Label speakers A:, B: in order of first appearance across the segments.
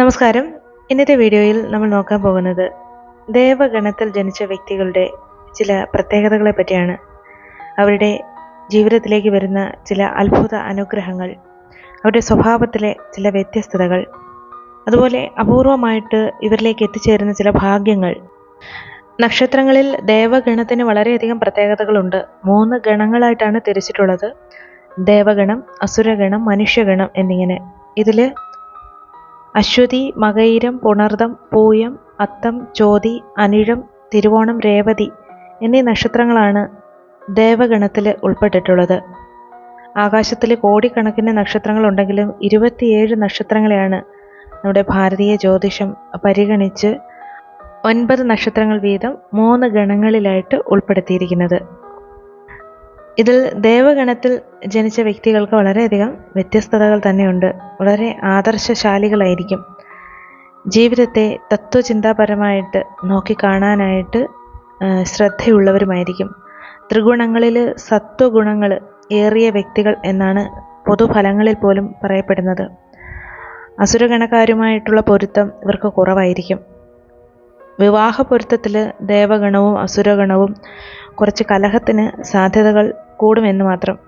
A: നമസ്കാരം. ഇന്നത്തെ വീഡിയോയിൽ നമ്മൾ നോക്കാൻ പോകുന്നത് ദേവഗണത്തിൽ ജനിച്ച വ്യക്തികളുടെ ചില പ്രത്യേകതകളെ പറ്റിയാണ്. അവരുടെ ജീവിതത്തിലേക്ക് വരുന്ന ചില അത്ഭുത അനുഗ്രഹങ്ങൾ അവരുടെ സ്വഭാവത്തിലെ ചില വ്യത്യസ്തതകൾ അതുപോലെ അപൂർവമായിട്ട് ഇവരിലേക്ക് എത്തിച്ചേരുന്ന ചില ഭാഗ്യങ്ങൾ. നക്ഷത്രങ്ങളിൽ ദേവഗണത്തിന് വളരെയധികം പ്രത്യേകതകളുണ്ട്. മൂന്ന് ഗണങ്ങളായിട്ടാണ് തിരിച്ചിട്ടുള്ളത്. ദേവഗണം അസുരഗണം മനുഷ്യഗണം എന്നിങ്ങനെ. ഇതിൽ അശ്വതി മകയിരം പുണർദം പൂയം അത്തം ചോതി അനിഴം തിരുവോണം രേവതി എന്നീ നക്ഷത്രങ്ങളാണ് ദേവഗണത്തിൽ ഉൾപ്പെട്ടിട്ടുള്ളത്. ആകാശത്തിൽ കോടിക്കണക്കിന് നക്ഷത്രങ്ങളുണ്ടെങ്കിലും ഇരുപത്തിയേഴ് നക്ഷത്രങ്ങളെയാണ് നമ്മുടെ ഭാരതീയ ജ്യോതിഷം പരിഗണിച്ച് ഒൻപത് നക്ഷത്രങ്ങൾ വീതം മൂന്ന് ഗണങ്ങളിലായിട്ട് ഉൾപ്പെടുത്തിയിരിക്കുന്നത്. ഇതിൽ ദേവഗണത്തിൽ ജനിച്ച വ്യക്തികൾക്ക് വളരെയധികം വ്യത്യസ്തതകൾ തന്നെയുണ്ട്. വളരെ ആദർശശാലികളായിരിക്കും. ജീവിതത്തെ തത്വചിന്താപരമായിട്ട് നോക്കിക്കാണാനായിട്ട് ശ്രദ്ധയുള്ളവരുമായിരിക്കും. ത്രിഗുണങ്ങളിൽ സത്വഗുണങ്ങൾ ഏറിയ വ്യക്തികൾ എന്നാണ് പൊതുഫലങ്ങളിൽ പോലും പറയപ്പെടുന്നത്. അസുരഗണക്കാരുമായിട്ടുള്ള പൊരുത്തം ഇവർക്ക് കുറവായിരിക്കും. വിവാഹ പൊരുത്തത്തിൽ ദേവഗണവും അസുരഗണവും കുറച്ച് കലഹത്തിന് സാധ്യതകൾ കൂടുമെന്ന് മാത്രം.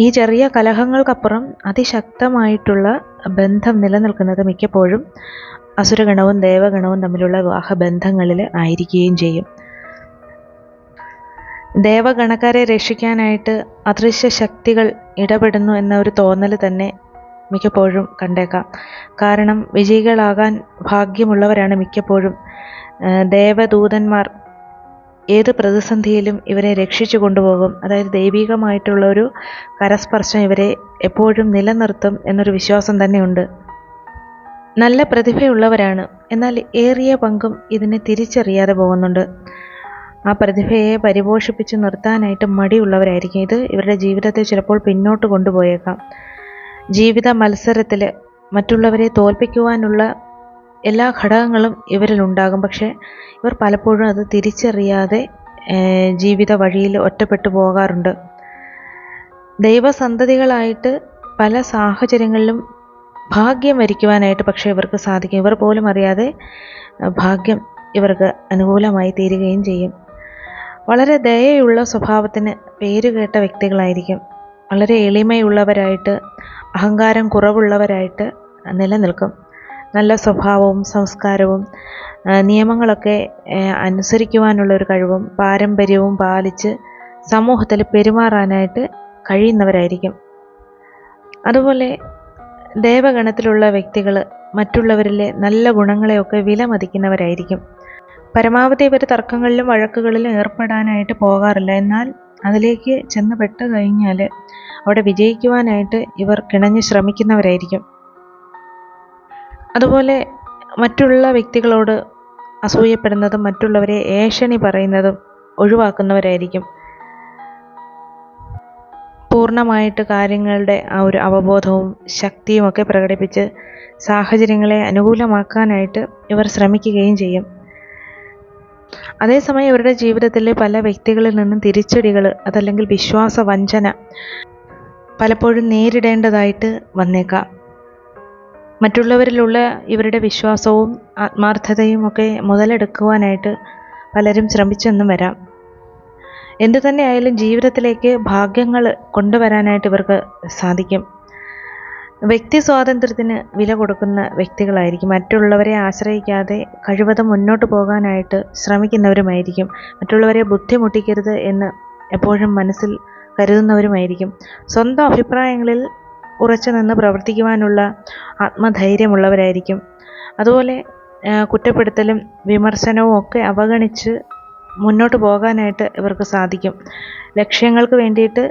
A: ഈ ചെറിയ കലഹങ്ങൾക്കപ്പുറം അതിശക്തമായിട്ടുള്ള ബന്ധം നിലനിൽക്കുന്നത് മിക്കപ്പോഴും അസുരഗണവും ദേവഗണവും തമ്മിലുള്ള വിവാഹബന്ധങ്ങളിൽ ആയിരിക്കുകയും ചെയ്യും. ദേവഗണക്കാരെ രക്ഷിക്കാനായിട്ട് അദൃശ്യ ശക്തികൾ ഇടപെടുന്നു എന്ന ഒരു തോന്നൽ തന്നെ മിക്കപ്പോഴും കണ്ടേക്കാം. കാരണം വിജയികളാകാൻ ഭാഗ്യമുള്ളവരാണ് മിക്കപ്പോഴും. ദേവദൂതന്മാർ ഏത് പ്രതിസന്ധിയിലും ഇവരെ രക്ഷിച്ചു കൊണ്ടുപോകും. അതായത് ദൈവികമായിട്ടുള്ള ഒരു കരസ്പർശം ഇവരെ എപ്പോഴും നിലനിർത്തും എന്നൊരു വിശ്വാസം തന്നെയുണ്ട്. നല്ല പ്രതിഭയുള്ളവരാണ്. എന്നാൽ ഏറിയ പങ്കും ഇതിനെ തിരിച്ചറിയാതെ പോകുന്നുണ്ട്. ആ പ്രതിഭയെ പരിപോഷിപ്പിച്ച് നിർത്താനായിട്ട് മടിയുള്ളവരായിരിക്കും. ഇത് ഇവരുടെ ജീവിതത്തെ ചിലപ്പോൾ പിന്നോട്ട് കൊണ്ടുപോയേക്കാം. ജീവിത മത്സരത്തിൽ മറ്റുള്ളവരെ തോൽപ്പിക്കുവാനുള്ള എല്ലാ ഘടകങ്ങളും ഇവരിലുണ്ടാകും പക്ഷേ ഇവർ പലപ്പോഴും അത് തിരിച്ചറിയാതെ ജീവിത വഴിയിൽ ഒറ്റപ്പെട്ടു പോകാറുണ്ട്. ദൈവസന്തതികളായിട്ട് പല സാഹചര്യങ്ങളിലും ഭാഗ്യം വരിക്കുവാനായിട്ട് പക്ഷേ ഇവർക്ക് സാധിക്കും. ഇവർ പോലും അറിയാതെ ഭാഗ്യം ഇവർക്ക് അനുകൂലമായി തീരുകയും ചെയ്യും. വളരെ ദയയുള്ള സ്വഭാവത്തിന് പേരുകേട്ട വ്യക്തികളായിരിക്കും. വളരെ എളിമയുള്ളവരായിട്ട് അഹങ്കാരം കുറവുള്ളവരായിട്ട് നിലനിൽക്കും. നല്ല സ്വഭാവവും സംസ്കാരവും നിയമങ്ങളൊക്കെ അനുസരിക്കുവാനുള്ള ഒരു കഴിവും പാരമ്പര്യവും പാലിച്ച് സമൂഹത്തിൽ പെരുമാറാനായിട്ട് കഴിയുന്നവരായിരിക്കും. അതുപോലെ ദേവഗണത്തിലുള്ള വ്യക്തികൾ മറ്റുള്ളവരിലെ നല്ല ഗുണങ്ങളെയൊക്കെ വിലമതിക്കുന്നവരായിരിക്കും. പരമാവധി ഇവർ തർക്കങ്ങളിലും വഴക്കുകളിലും ഏർപ്പെടാനായിട്ട് പോകാറില്ല. എന്നാൽ അതിലേക്ക് ചെന്ന് പെട്ട് കഴിഞ്ഞാൽ അവിടെ വിജയിക്കുവാനായിട്ട് ഇവർ കിണഞ്ഞ് ശ്രമിക്കുന്നവരായിരിക്കും. അതുപോലെ മറ്റുള്ള വ്യക്തികളോട് അസൂയപ്പെടുന്നതും മറ്റുള്ളവരെ ഏഷണി പറയുന്നതും ഒഴിവാക്കുന്നവരായിരിക്കും. പൂർണമായിട്ട് കാര്യങ്ങളുടെ ആ ഒരു അവബോധവും ശക്തിയും ഒക്കെ പ്രകടിപ്പിച്ച് സാഹചര്യങ്ങളെ അനുകൂലമാക്കാനായിട്ട് ഇവർ ശ്രമിക്കുകയും ചെയ്യും. അതേസമയം ഇവരുടെ ജീവിതത്തിലെ പല വ്യക്തികളിൽ നിന്നും തിരിച്ചടികൾ അതല്ലെങ്കിൽ വിശ്വാസ വഞ്ചന പലപ്പോഴും നേരിടേണ്ടതായിട്ട് വന്നേക്കാം. മറ്റുള്ളവരിലുള്ള ഇവരുടെ വിശ്വാസവും ആത്മാർത്ഥതയും ഒക്കെ മുതലെടുക്കുവാനായിട്ട് പലരും ശ്രമിച്ചെന്നും വരാം. എന്തു തന്നെയായാലും ജീവിതത്തിലേക്ക് ഭാഗ്യങ്ങൾ കൊണ്ടുവരാനായിട്ട് ഇവർക്ക് സാധിക്കും. വ്യക്തി സ്വാതന്ത്ര്യത്തിന് വില കൊടുക്കുന്ന വ്യക്തികളായിരിക്കും. മറ്റുള്ളവരെ ആശ്രയിക്കാതെ കഴിവതും മുന്നോട്ട് പോകാനായിട്ട് ശ്രമിക്കുന്നവരുമായിരിക്കും. മറ്റുള്ളവരെ ബുദ്ധിമുട്ടിക്കരുത് എന്ന് എപ്പോഴും മനസ്സിൽ കരുതുന്നവരുമായിരിക്കും. സ്വന്തം അഭിപ്രായങ്ങളിൽ ഉറച്ചു നിന്ന് പ്രവർത്തിക്കുവാനുള്ള ആത്മധൈര്യമുള്ളവരായിരിക്കും. അതുപോലെ കുറ്റപ്പെടുത്തലും വിമർശനവും ഒക്കെ അവഗണിച്ച് മുന്നോട്ട് പോകാനായിട്ട് ഇവർക്ക് സാധിക്കും. ലക്ഷ്യങ്ങൾക്ക് വേണ്ടിയിട്ട്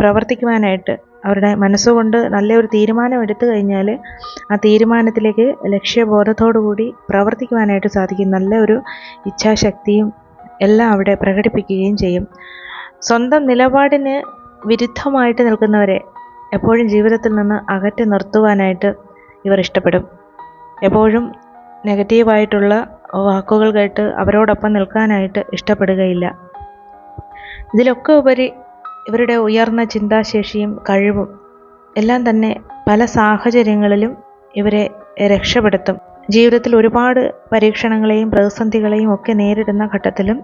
A: പ്രവർത്തിക്കുവാനായിട്ട് അവരുടെ മനസ്സുകൊണ്ട് നല്ലൊരു തീരുമാനം എടുത്തു കഴിഞ്ഞാൽ ആ തീരുമാനത്തിലേക്ക് ലക്ഷ്യബോധത്തോടു കൂടി പ്രവർത്തിക്കുവാനായിട്ട് സാധിക്കും. നല്ല ഒരു ഇച്ഛാശക്തിയും എല്ലാം അവിടെ പ്രകടിപ്പിക്കുകയും ചെയ്യും. സ്വന്തം നിലപാടിന് വിരുദ്ധമായിട്ട് നിൽക്കുന്നവരെ എപ്പോഴും ജീവിതത്തിൽ നിന്ന് അകറ്റി നിർത്തുവാനായിട്ട് ഇവർ ഇഷ്ടപ്പെടും. എപ്പോഴും നെഗറ്റീവായിട്ടുള്ള വാക്കുകൾ കേട്ട് അവരോടൊപ്പം നിൽക്കാനായിട്ട് ഇഷ്ടപ്പെടുകയില്ല. ഇതിലൊക്കെ ഉപരി ഇവരുടെ ഉയർന്ന ചിന്താശേഷിയും കഴിവും എല്ലാം തന്നെ പല സാഹചര്യങ്ങളിലും ഇവരെ രക്ഷപ്പെടുത്തും. ജീവിതത്തിൽ ഒരുപാട് പരീക്ഷണങ്ങളെയും പ്രതിസന്ധികളെയും ഒക്കെ നേരിടുന്ന ഘട്ടത്തിലും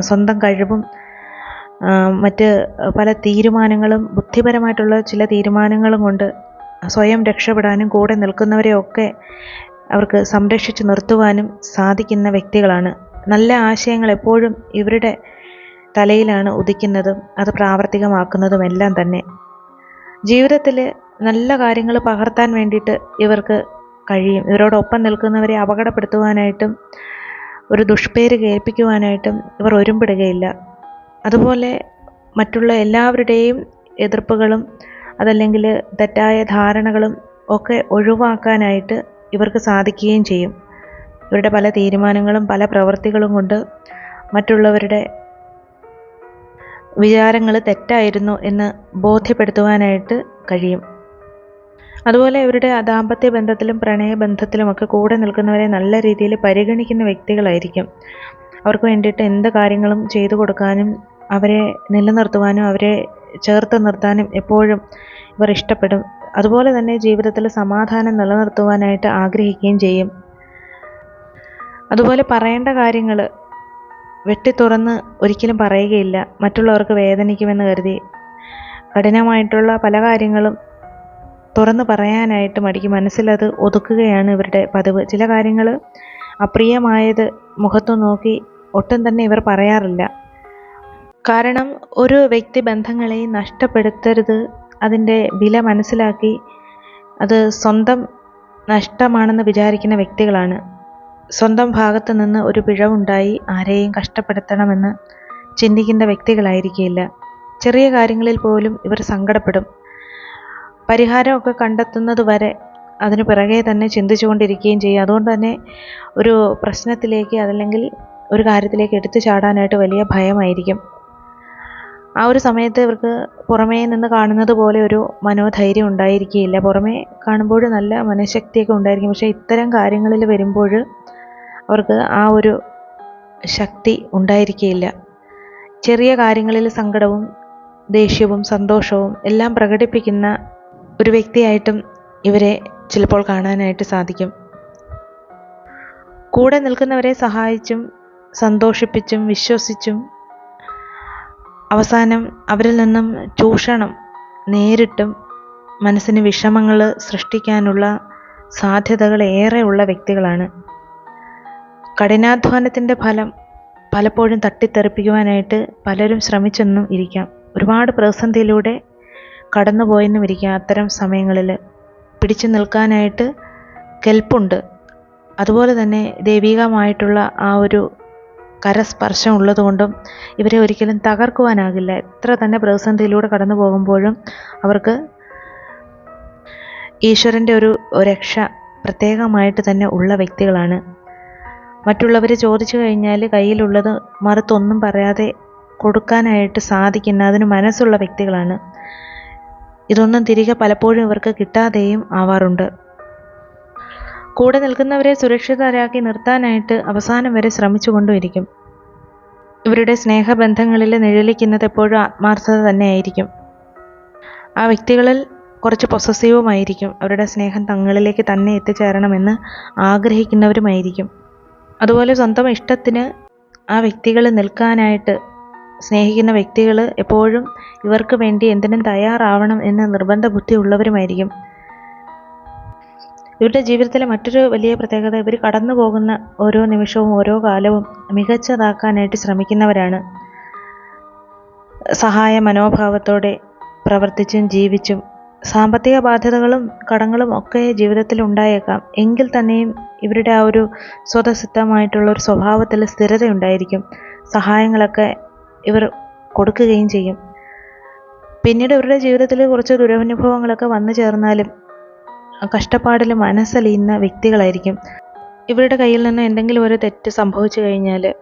A: സ്വന്തം കഴിവും മറ്റ് പല തീരുമാനങ്ങളും ബുദ്ധിപരമായിട്ടുള്ള ചില തീരുമാനങ്ങളും കൊണ്ട് സ്വയം രക്ഷപ്പെടാനും കൂടെ നിൽക്കുന്നവരെയൊക്കെ അവർക്ക് സംരക്ഷിച്ച് നിർത്തുവാനും സാധിക്കുന്ന വ്യക്തികളാണ്. നല്ല ആശയങ്ങൾ എപ്പോഴും ഇവരുടെ തലയിലാണ് ഉദിക്കുന്നതും അത് പ്രാവർത്തികമാക്കുന്നതും എല്ലാം തന്നെ. ജീവിതത്തിൽ നല്ല കാര്യങ്ങൾ പകർത്താൻ വേണ്ടിയിട്ട് ഇവർക്ക് കഴിയും. ഇവരോടൊപ്പം നിൽക്കുന്നവരെ അപകടപ്പെടുത്തുവാനായിട്ടും ഒരു ദുഷ്പേര് കേൾപ്പിക്കുവാനായിട്ടും ഇവർ ഒരുമ്പിടുകയില്ല. അതുപോലെ മറ്റുള്ള എല്ലാവരുടെയും എതിർപ്പുകളും അതല്ലെങ്കിൽ തെറ്റായ ധാരണകളും ഒക്കെ ഒഴിവാക്കാനായിട്ട് ഇവർക്ക് സാധിക്കുകയും ചെയ്യും. ഇവരുടെ പല തീരുമാനങ്ങളും പല പ്രവൃത്തികളും കൊണ്ട് മറ്റുള്ളവരുടെ വിചാരങ്ങൾ തെറ്റായിരുന്നു എന്ന് ബോധ്യപ്പെടുത്തുവാനായിട്ട് കഴിയും. അതുപോലെ ഇവരുടെ ദാമ്പത്യ ബന്ധത്തിലും പ്രണയബന്ധത്തിലുമൊക്കെ കൂടെ നിൽക്കുന്നവരെ നല്ല രീതിയിൽ പരിഗണിക്കുന്ന വ്യക്തികളായിരിക്കും. അവർക്ക് വേണ്ടിയിട്ട് എന്ത് കാര്യങ്ങളും ചെയ്തു കൊടുക്കാനും അവരെ നിലനിർത്തുവാനും അവരെ ചേർത്ത് നിർത്താനും എപ്പോഴും ഇവർ ഇഷ്ടപ്പെടും. അതുപോലെ തന്നെ ജീവിതത്തിൽ സമാധാനം നിലനിർത്തുവാനായിട്ട് ആഗ്രഹിക്കുകയും ചെയ്യും. അതുപോലെ പറയേണ്ട കാര്യങ്ങൾ വെട്ടി തുറന്ന് ഒരിക്കലും പറയുകയില്ല. മറ്റുള്ളവർക്ക് വേദനിക്കുമെന്ന് കരുതി കഠിനമായിട്ടുള്ള പല കാര്യങ്ങളും തുറന്ന് പറയാനായിട്ട് മടിക്കും. മനസ്സിലത് ഒതുക്കുകയാണ് ഇവരുടെ പതിവ്. ചില കാര്യങ്ങൾ അപ്രിയമായത് മുഖത്ത് നോക്കി ഒട്ടും തന്നെ ഇവർ പറയാറില്ല. കാരണം ഒരു വ്യക്തി ബന്ധങ്ങളെ നഷ്ടപ്പെടുത്തരുത് അതിന്റെ വില മനസ്സിലാക്കി അത് സ്വന്തം നഷ്ടമാണെന്ന് വിചാരിക്കുന്ന വ്യക്തികളാണ്. സ്വന്തം ഭാഗത്ത് നിന്ന് ഒരു പിഴവുണ്ടായി ആരെയും കഷ്ടപ്പെടുത്തണമെന്ന് ചിന്തിക്കുന്ന വ്യക്തികളായിരിക്കില്ല. ചെറിയ കാര്യങ്ങളിൽ പോലും ഇവർ സങ്കടപ്പെടും. പരിഹാരമൊക്കെ കണ്ടെത്തുന്നത് വരെ അതിന് പിറകെ തന്നെ ചിന്തിച്ചുകൊണ്ടിരിക്കുകയും ചെയ്യും. അതുകൊണ്ട് തന്നെ ഒരു പ്രശ്നത്തിലേക്ക് അതല്ലെങ്കിൽ ഒരു കാര്യത്തിലേക്ക് എടുത്തു ചാടാനായിട്ട് വലിയ ഭയമായിരിക്കും. ആ ഒരു സമയത്ത് ഇവർക്ക് പുറമേ നിന്ന് കാണുന്നത് പോലെ ഒരു മനോധൈര്യം ഉണ്ടായിരിക്കുകയില്ല. പുറമേ കാണുമ്പോൾ നല്ല മനഃശക്തിയൊക്കെ ഉണ്ടായിരിക്കും. പക്ഷേ ഇത്തരം കാര്യങ്ങളിൽ വരുമ്പോൾ അവർക്ക് ആ ഒരു ശക്തി ഉണ്ടായിരിക്കുകയില്ല. ചെറിയ കാര്യങ്ങളിൽ സങ്കടവും ദേഷ്യവും സന്തോഷവും എല്ലാം പ്രകടിപ്പിക്കുന്ന ഒരു വ്യക്തിയായിട്ടും ഇവരെ ചിലപ്പോൾ കാണാനായിട്ട് സാധിക്കും. കൂടെ നിൽക്കുന്നവരെ സഹായിച്ചും സന്തോഷിപ്പിച്ചും വിശ്വസിച്ചും അവസാനം അവരിൽ നിന്നും ചൂഷണം നേരിട്ടും മനസ്സിന് വിഷമങ്ങൾ സൃഷ്ടിക്കാനുള്ള സാധ്യതകൾ ഏറെയുള്ള വ്യക്തികളാണ്. കഠിനാധ്വാനത്തിന്റെ ഫലം പലപ്പോഴും തട്ടിത്തെറിപ്പിക്കുവാനായിട്ട് പലരും ശ്രമിച്ചെന്നും ഇരിക്കാം. ഒരുപാട് പ്രതിസന്ധിയിലൂടെ കടന്നുപോയെന്നും ഇരിക്കാം അത്തരം സമയങ്ങളിൽ. പിടിച്ചു നിൽക്കാനായിട്ട് കെൽപ്പുണ്ട്. അതുപോലെ തന്നെ ദൈവികമായിട്ടുള്ള ആ ഒരു കരസ്പർശം ഉള്ളതുകൊണ്ടും ഇവരെ ഒരിക്കലും തകർക്കുവാനാകില്ല. എത്ര തന്നെ പ്രതിസന്ധിയിലൂടെ കടന്നു പോകുമ്പോഴും അവർക്ക് ഈശ്വരന്റെ ഒരു രക്ഷ പ്രത്യേകമായിട്ട് തന്നെ ഉള്ള വ്യക്തികളാണ്. മറ്റുള്ളവർ ചോദിച്ചു കഴിഞ്ഞാൽ കയ്യിലുള്ളത് മറുത്തൊന്നും പറയാതെ കൊടുക്കാനായിട്ട് സാധിക്കുന്ന അതിന് മനസ്സുള്ള വ്യക്തികളാണ്. ഇതൊന്നും തിരികെ പലപ്പോഴും ഇവർക്ക് കിട്ടാതെയും ആവാറുണ്ട്. കൂടെ നിൽക്കുന്നവരെ സുരക്ഷിതരാക്കി നിർത്താനായിട്ട് അവസാനം വരെ ശ്രമിച്ചുകൊണ്ടുമിരിക്കും. ഇവരുടെ സ്നേഹബന്ധങ്ങളിൽ നിഴലിക്കുന്നത് എപ്പോഴും ആത്മാർത്ഥത തന്നെയായിരിക്കും. ആ വ്യക്തികളിൽ കുറച്ച് പൊസസീവുമായിരിക്കും. അവരുടെ സ്നേഹം തങ്ങളിലേക്ക് തന്നെ എത്തിച്ചേരണമെന്ന് ആഗ്രഹിക്കുന്നവരുമായിരിക്കും. അതുപോലെ സ്വന്തം ഇഷ്ടത്തിന് ആ വ്യക്തികൾ നിൽക്കാനായിട്ട് സ്നേഹിക്കുന്ന വ്യക്തികൾ എപ്പോഴും ഇവർക്ക് വേണ്ടി എന്തിനും തയ്യാറാവണം എന്ന നിർബന്ധ ബുദ്ധി ഉള്ളവരുമായിരിക്കും. ഇവരുടെ ജീവിതത്തിലെ മറ്റൊരു വലിയ പ്രത്യേകത ഇവർ കടന്നു പോകുന്ന ഓരോ നിമിഷവും ഓരോ കാലവും മികച്ചതാക്കാനായിട്ട് ശ്രമിക്കുന്നവരാണ്. സഹായ മനോഭാവത്തോടെ പ്രവർത്തിച്ചും ജീവിച്ചും സാമ്പത്തിക ബാധ്യതകളും കടങ്ങളും ഒക്കെ ജീവിതത്തിൽ ഉണ്ടായേക്കാം. എങ്കിൽ തന്നെയും ഇവരുടെ ആ ഒരു സ്വതസിദ്ധമായിട്ടുള്ള ഒരു സ്വഭാവത്തിൽ സ്ഥിരതയുണ്ടായിരിക്കും. സഹായങ്ങളൊക്കെ ഇവർ കൊടുക്കുകയും ചെയ്യും. പിന്നീട് ഇവരുടെ ജീവിതത്തിൽ കുറച്ച് ദുരനുഭവങ്ങളൊക്കെ വന്നു ചേർന്നാലും കഷ്ടപ്പാടിൽ മനസ്സലിയുന്ന വ്യക്തികളായിരിക്കും. ഇവരുടെ കയ്യിൽ നിന്ന് എന്തെങ്കിലും ഒരു തെറ്റ് സംഭവിച്ചു കഴിഞ്ഞാൽ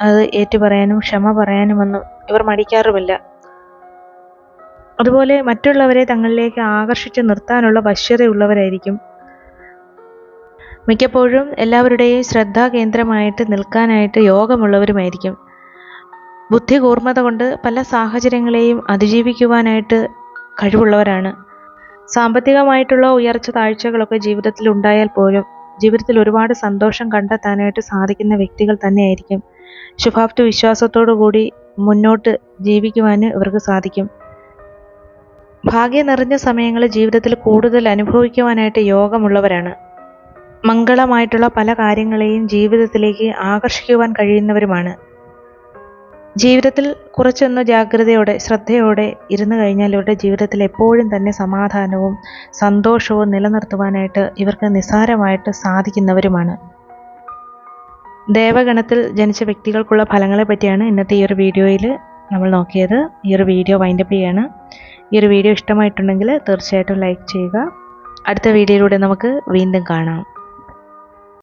A: അത് ഏറ്റുപറയാനും ക്ഷമ പറയാനുമൊന്നും ഇവർ മടിക്കാറുമില്ല. അതുപോലെ മറ്റുള്ളവരെ തങ്ങളിലേക്ക് ആകർഷിച്ച് നിർത്താനുള്ള വശ്യതയുള്ളവരായിരിക്കും. മിക്കപ്പോഴും എല്ലാവരുടെയും ശ്രദ്ധാകേന്ദ്രമായിട്ട് നിൽക്കാനായിട്ട് യോഗമുള്ളവരുമായിരിക്കും. ബുദ്ധി കൂർമ്മത കൊണ്ട് പല സാഹചര്യങ്ങളെയും അതിജീവിക്കുവാനായിട്ട് കഴിവുള്ളവരാണ്. സാമ്പത്തികമായിട്ടുള്ള ഉയർച്ച താഴ്ചകളൊക്കെ ജീവിതത്തിൽ ഉണ്ടായാൽ പോലും ജീവിതത്തിൽ ഒരുപാട് സന്തോഷം കണ്ടെത്താനായിട്ട് സാധിക്കുന്ന വ്യക്തികൾ തന്നെയായിരിക്കും. ശുഭാപ്തി വിശ്വാസത്തോടു കൂടി മുന്നോട്ട് ജീവിക്കുവാൻ ഇവർക്ക് സാധിക്കും. ഭാഗ്യം നിറഞ്ഞ സമയങ്ങൾ ജീവിതത്തിൽ കൂടുതൽ അനുഭവിക്കുവാനായിട്ട് യോഗമുള്ളവരാണ്. മംഗളമായിട്ടുള്ള പല കാര്യങ്ങളെയും ജീവിതത്തിലേക്ക് ആകർഷിക്കുവാൻ കഴിയുന്നവരുമാണ്. ജീവിതത്തിൽ കുറച്ചൊന്ന് ജാഗ്രതയോടെ ശ്രദ്ധയോടെ ഇരുന്നു കഴിഞ്ഞാൽ ഇവരുടെ ജീവിതത്തിൽ എപ്പോഴും തന്നെ സമാധാനവും സന്തോഷവും നിലനിർത്തുവാനായിട്ട് ഇവർക്ക് നിസ്സാരമായിട്ട് സാധിക്കുന്നവരുമാണ്. ദേവഗണത്തിൽ ജനിച്ച വ്യക്തികൾക്കുള്ള ഫലങ്ങളെ പറ്റിയാണ് ഇന്നത്തെ ഈ ഒരു വീഡിയോയിൽ നമ്മൾ നോക്കിയത്. ഈ ഒരു വീഡിയോ വൈൻഡപ്പ് ചെയ്യാണ്. ഈ ഒരു വീഡിയോ ഇഷ്ടമായിട്ടുണ്ടെങ്കിൽ തീർച്ചയായിട്ടും ലൈക്ക് ചെയ്യുക. അടുത്ത വീഡിയോയിലൂടെ നമുക്ക് വീണ്ടും കാണാം.